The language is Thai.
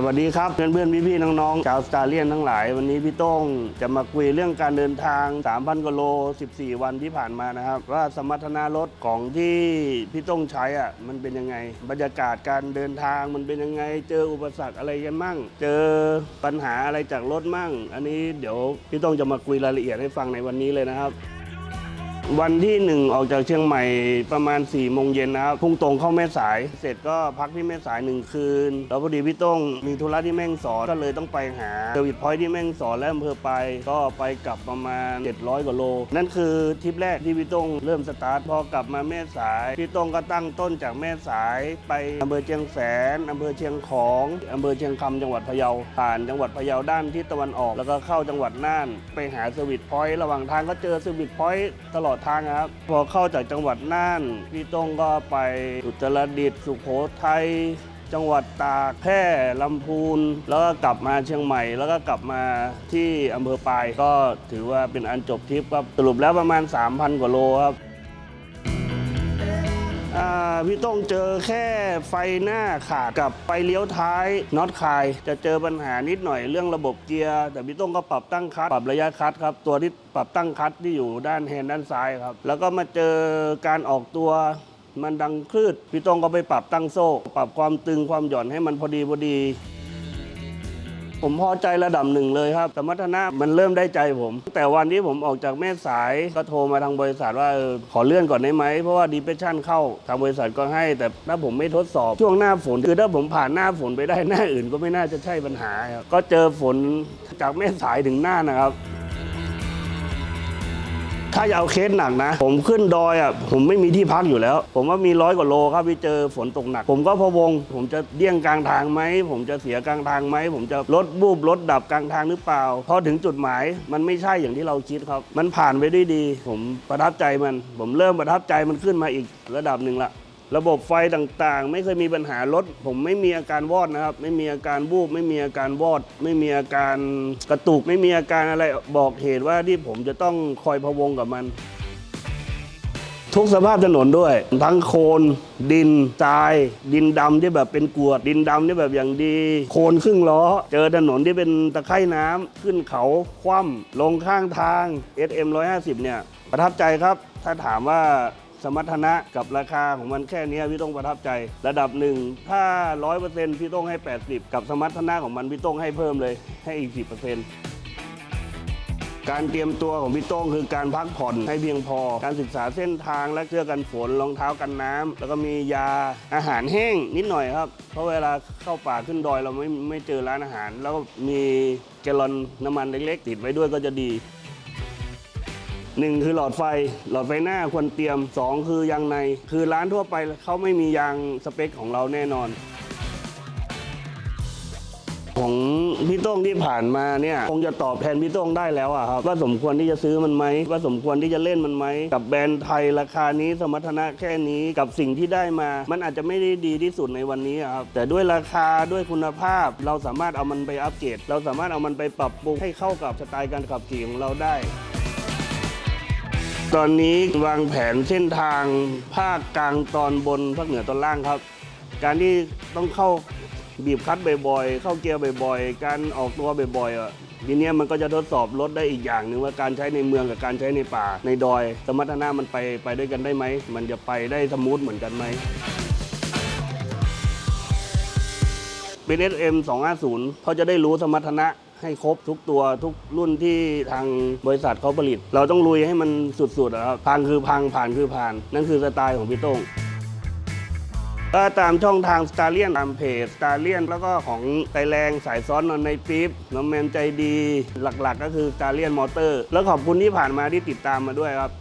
สวัสดีครับเพื่อนเพื่อนพี่พี่น้องๆชาวสตาเลียนทั้งหลาย วันนี้พี่โต้งจะมาคุยเรื่องการเดินทาง 3,000กิโล 14 วันที่ผ่านมานะครับ ว่าสมรรถนะรถของที่พี่โต้งใช้อะมันเป็นยังไง บรรยากาศการเดินทางมันเป็นยังไง เจออุปสรรคอะไรกันมั่ง เจอปัญหาอะไรจากรถมั่ง อันนี้เดี๋ยวพี่โต้งจะมาคุยรายละเอียดให้ฟังในวันนี้เลยนะครับ วันที่หนึ่งออกจากเชียงใหม่ประมาณ4ี่โมงเย็นนะครับพุ่งตรงเข้าแม่สาย เสร็จก็พักที่แม่สายหนึ่งคืน แล้วพอดีพี่ต้องมีธุระที่แม่งสอนก็เลยต้องไปหาเซอร์วิสพอยท์ที่แม่งสอนและอำเภอไป ก็ไปกลับประมาณ 700 กว่าโล นั่นคือทริปแรกที่พี่ต้องเริ่มสตาร์ทพอกลับมาแม่สายพี่ต้องก็ตั้งต้นจากแม่สายไปอำเภอเชียงแสนอำเภอเชียงของอำเภอเชียงคำจังหวัดพะเยาผ่านจังหวัดพะเยาด้านทิศตะวันออก แล้วก็เข้าจังหวัดน่าน ไปหาเซอร์วิสพอยต์ระหว่างทางก็เจอเซอร์วิสพอยต์ตลอดทางครับ พอเข้าจากจังหวัดน่าน พี่ต้งก็ไปอุตรดิตถ์สุโขทัยจังหวัดตากแพร่ลำพูน แล้วก็กลับมาเชียงใหม่ แล้วก็กลับมาที่อำเภอปาย ก็ถือว่าเป็นอันจบทริปครับสรุปแล้วประมาณ 3,000 กว่าโลครับ พี่ต้องเจอแค่ไฟหน้าขาดกับไฟเลี้ยวท้ายน็อตคาย จะเจอปัญหานิดหน่อยเรื่องระบบเกียร์ แต่พี่ต้องก็ปรับตั้งคัดปรับระยะคัดครับ ตัวที่ปรับตั้งคัดที่อยู่ด้านแฮนด์ด้านซ้ายครับ แล้วก็มาเจอการออกตัวมันดังคลืดพี่ต้องก็ไปปรับตั้งโซ่ ปรับความตึงความหย่อนให้มันพอดีพอดี ผมพอใจระดับหนึ่งเลยครับสมรรถนะมันเริ่มได้ใจผม แต่วันที่ผมออกจากแม่สายก็โทรมาทางบริษัทว่าออขอเลื่อนก่อนได้ไหมเพราะว่าดีเพชชั่นเข้าทางบริษัทก็ให้ แต่ถ้าผมไม่ทดสอบช่วงหน้าฝนคือถ้าผมผ่านหน้าฝนไปได้หน้าอื่นก็ไม่น่าจะใช่ปัญหาครับก็เจอฝนจากแม่สายถึงหน้านะครับ ถ้าจะเอาเคสหนักนะ ผมขึ้นดอยอะผมไม่มีที่พักอยู่แล้ว ผมว่ามีร้อยกว่าโลครับไปเจอฝนตกหนัก ผมก็พะวง ผมจะเดี่ยงกลางทางไหม ผมจะเสียกลางทางไหม ผมจะรถบูบรถดับกลางทางหรือเปล่า พอถึงจุดหมายมันไม่ใช่อย่างที่เราคิดครับ มันผ่านไปด้วยดี ผมประทับใจมัน ผมเริ่มประทับใจมันขึ้นมาอีกระดับหนึ่งละ ระบบไฟต่างๆ ไม่เคยมีปัญหารถ ผมไม่มีอาการวอดนะครับ ไม่มีอาการบูบไม่มีอาการวอด ไม่มีอาการกระตุก ไม่มีอาการอะไรบอกเหตุว่าที่ผมจะต้องคอยพะวงกับมัน ทุกสภาพถนนด้วย ทั้งโคลนดินทราย ดินดำที่แบบเป็นกวด ดินดำที่แบบอย่างดี โคลนครึ่งล้อ เจอถนนที่เป็นตะไคร่น้ำขึ้นเขาคว่ำลงข้างทาง SM 150เนี่ยประทับใจครับ ถ้าถามว่า สมรรถนะกับราคาของมันแค่นี้พี่ต้องประทับใจ ระดับหนึ่งถ้า 100%พี่ต้องให้ 80 กับสมรรถนะของมันพี่ต้องให้เพิ่มเลยให้อีก 10%การเตรียมตัวของพี่โต้งคือการพักผ่อนให้เพียงพอ การศึกษาเส้นทางและเสื้อกันฝนรองเท้ากันน้ำแล้วก็มียาอาหารแห้งนิดหน่อยครับ เพราะเวลาเข้าป่าขึ้นดอยเราไม่ไม่เจอร้านอาหาร แล้วก็มีแกลลอนน้ำมันเล็กๆ ติดไว้ด้วยก็จะดี หนึ่งคือหลอดไฟ หลอดไฟหน้าควรเตรียมสองคือยางใน คือร้านทั่วไปเขาไม่มียางสเปคของเราแน่นอน ของพี่โต้งที่ผ่านมาเนี่ยคงจะตอบแทนพี่โต้งได้แล้วอะครับว่าสมควรที่จะซื้อมันไหมว่าสมควรที่จะเล่นมันไหมกับแบรนด์ไทยราคานี้สมรรถนะแค่นี้กับสิ่งที่ได้มา มันอาจจะไม่ได้ดีที่สุดในวันนี้อะครับแต่ด้วยราคาด้วยคุณภาพ เราสามารถเอามันไปอัปเกรดเราสามารถเอามันไปปรับปรุงให้เข้ากับสไตล์การขับขี่ของเราได้ ตอนนี้วางแผนเส้นทางภาคกลางตอนบนภาคเหนือตอนล่างครับ การที่ต้องเข้าบีบคลัตช์บ่อยๆ เข้าเกียร์บ่อยๆ การออกตัวบ่อยๆอะทีเนี้ยมันก็จะทดสอบรถได้อีกอย่างหนึ่งว่าการใช้ในเมืองกับการใช้ในป่า ในดอย สมรรถนะมันไปไปด้วยกันได้ไหม มันจะไปได้สมูทเหมือนกันไหมเป็น SM 250เขาจะได้รู้สมรรถนะ ให้ครบทุกตัวทุกรุ่นที่ทางบริษัทเขาผลิต เราต้องลุยให้มันสุดๆนะครับพังคือพังผ่านคือผ่าน นั่นคือสไตล์ของพี่โต้งก็ตามช่องทางสตาร์เลียนตามเพจสตาร์เลียนแล้วก็ของไตแรงสายซ้อนนอนในปิ๊บน้องแมนใจดี หลักๆ ก็คือสตาร์เลียนมอเตอร์ แล้วขอบคุณที่ผ่านมาที่ติดตามมาด้วยครับ